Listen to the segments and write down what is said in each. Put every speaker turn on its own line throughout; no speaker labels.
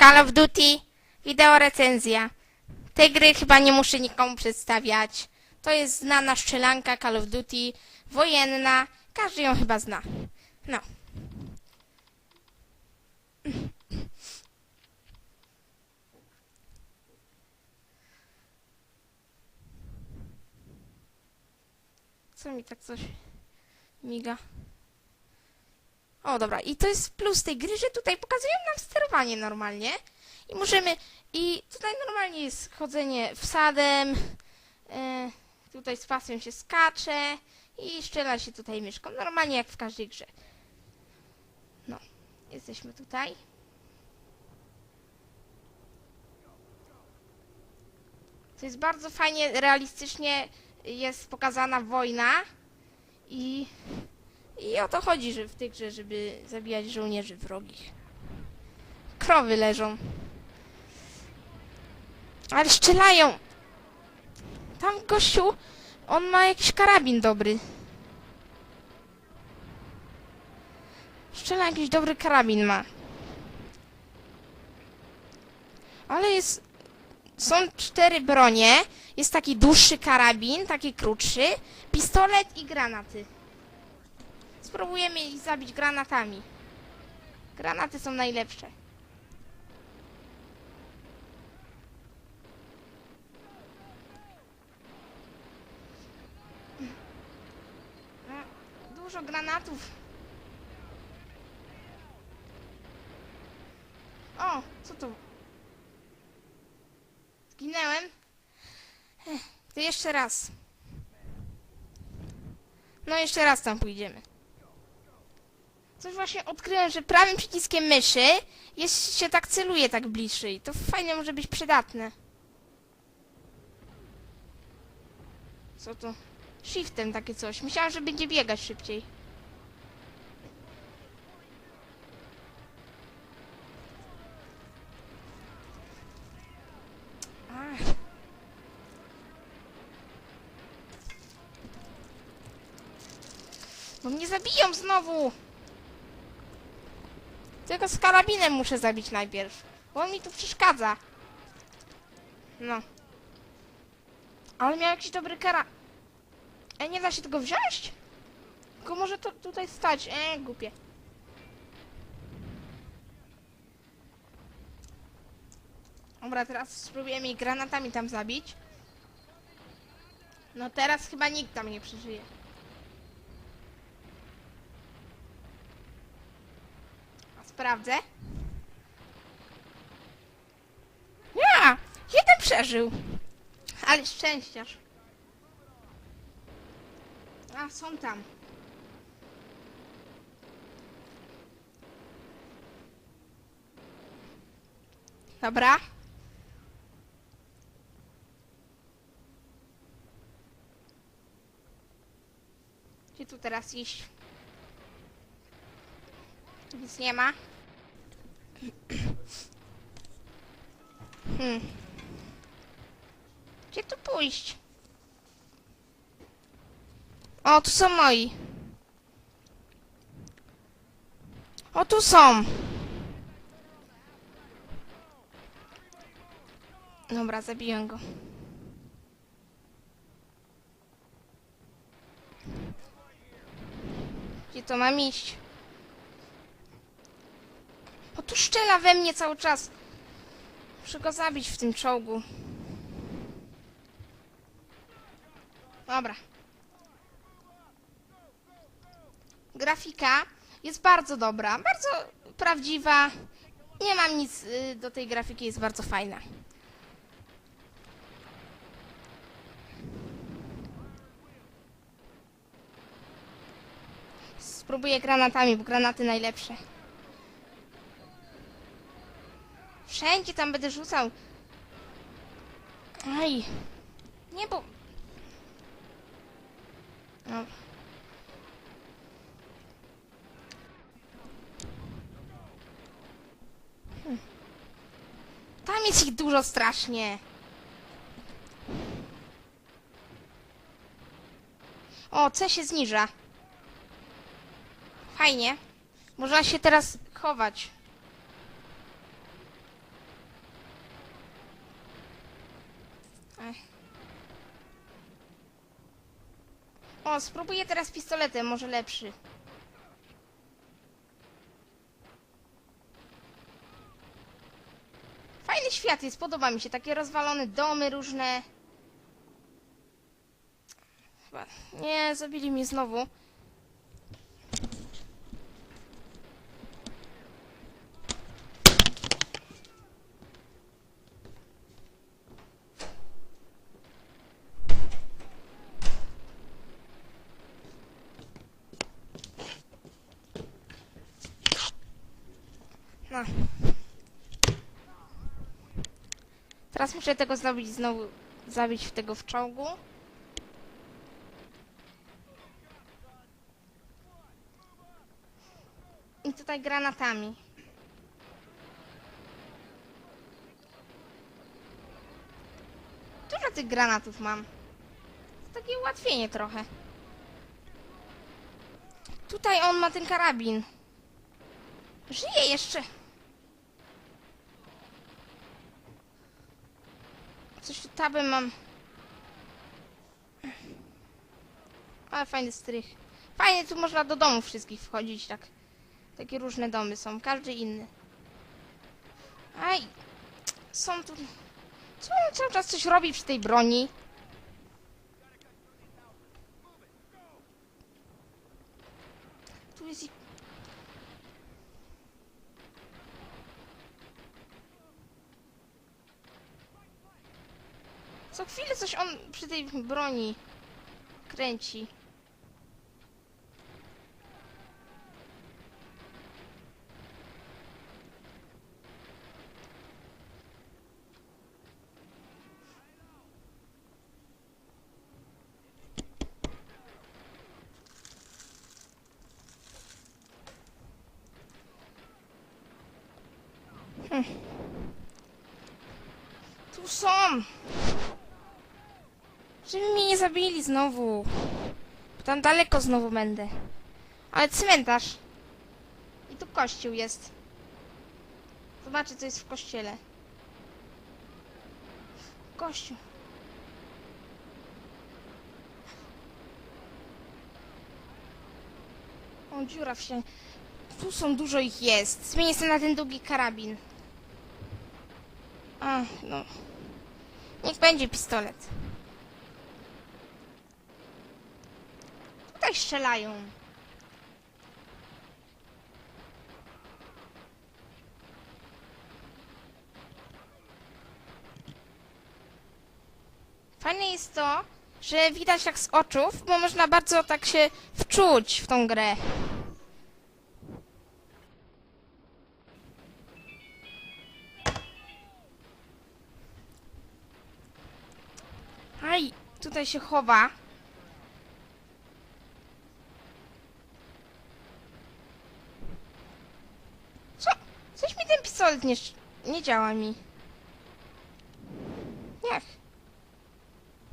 Call of Duty, wideo recenzja. Tej gry chyba nie muszę nikomu przedstawiać. To jest znana strzelanka Call of Duty, wojenna. Każdy ją chyba zna. No. Co mi tak coś miga? O, dobra. I to jest plus tej gry, że tutaj pokazują nam sterowanie normalnie. I możemy... I tutaj normalnie jest chodzenie wsadem. E, tutaj z pasją się skacze. I strzela się tutaj myszką. Normalnie jak w każdej grze. No. Jesteśmy tutaj. To jest bardzo fajnie, realistycznie jest pokazana wojna. I... I o to chodzi, że w tej grze, żeby zabijać żołnierzy wrogich. Krowy leżą. Ale strzelają! Tam gościu, on ma jakiś karabin dobry. Strzela jakiś dobry karabin ma. Ale jest... Są cztery bronie. Jest taki dłuższy karabin, taki krótszy, pistolet i granaty. Spróbujemy ich zabić granatami. Granaty są najlepsze. Dużo granatów. O, co to? Zginęłem. To jeszcze raz. No jeszcze raz tam pójdziemy. Coś właśnie odkryłem, że prawym przyciskiem myszy jest, się tak celuje tak bliżej. To fajnie może być przydatne. Co to? Shiftem takie coś. Myślałem, że będzie biegać szybciej. Ach. Bo mnie zabiją znowu! Tylko z karabinem muszę zabić najpierw. Bo on mi tu przeszkadza. No. Ale miał jakiś dobry kara... E, nie da się tego wziąć? Tylko może to tutaj stać. E, głupie. Dobra, teraz spróbujemy ich granatami tam zabić. No teraz chyba nikt tam nie przeżyje. A Sprawdzę. Ja! Jeden przeżył. Ale szczęściarz. A, są tam. Dobra. Gdzie tu teraz iść? Nic nie ma. Hmm. Gdzie tu pójść? O, tu są moi. O, tu są. Dobra, zabiłem go. Gdzie to mam iść? O, tu szczela we mnie cały czas. Muszę go zabić w tym czołgu. Dobra. Grafika jest bardzo dobra, bardzo prawdziwa. Nie mam nic y, do tej grafiki, jest bardzo fajna. Spróbuję granatami, bo granaty najlepsze. Wszędzie tam będę rzucał. Aj. Nie, bo... No. Hmm. Tam jest ich dużo strasznie. O, C się zniża. Fajnie. Można się teraz chować. O, spróbuję teraz pistoletem, może lepszy. Fajny świat jest, podoba mi się. Takie rozwalone domy różne. Chyba. Nie, zabili mnie znowu. No. Teraz muszę tego zrobić znowu, zabić w tego w czołgu. I tutaj granatami. Dużo tych granatów mam. To takie ułatwienie trochę. Tutaj on ma ten karabin. Żyje jeszcze. Coś tu tabem mam. Ale fajny strych. Fajnie, tu można do domów wszystkich wchodzić, tak. Takie różne domy są, każdy inny. Aj, są tu... Co on cały czas coś robi przy tej broni? Tu jest i... Co chwilę coś on przy tej broni kręci. Hm. Tu są! Żeby mnie nie zabili znowu. Bo tam daleko znowu będę. Ale cmentarz. I tu kościół jest. Zobaczę, co jest w kościele. Kościół. O, dziura w ścianie. Tu są dużo ich jest. Zmienię sobie na ten długi karabin. A, no. Niech będzie pistolet. Tutaj strzelają. Fajne jest to, że widać tak z oczów, bo można bardzo tak się wczuć w tą grę. Aj, tutaj się chowa. Co? Pistolet nie, nie działa mi. Niech.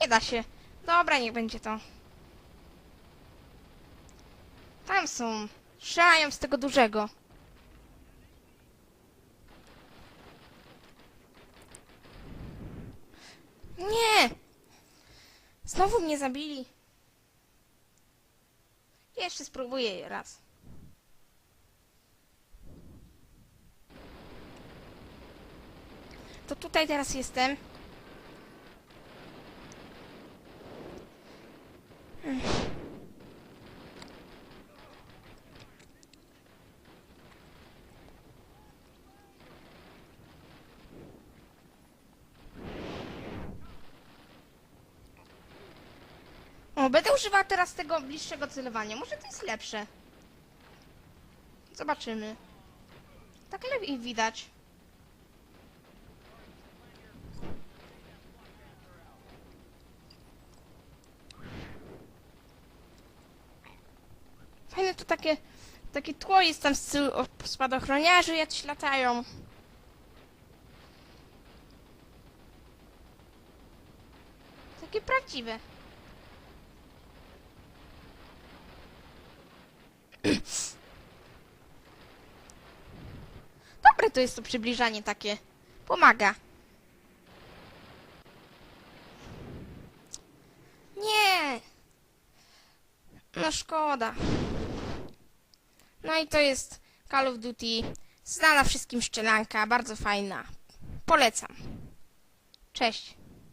Nie da się. Dobra, niech będzie to. Tam są. Strzelają z tego dużego. Nie! Znowu mnie zabili. Jeszcze spróbuję raz. To tutaj teraz jestem. O, będę używała teraz tego bliższego celowania. Może to jest lepsze. Zobaczymy. Tak lepiej widać. Fajne to takie, takie tło jest tam z tyłu o, spadochroniarzy jacyś latają. Takie prawdziwe. Dobre to jest to przybliżanie takie. Pomaga. Nie! no szkoda. No i to jest Call of Duty. Znana wszystkim szczelanka, bardzo fajna. Polecam. Cześć.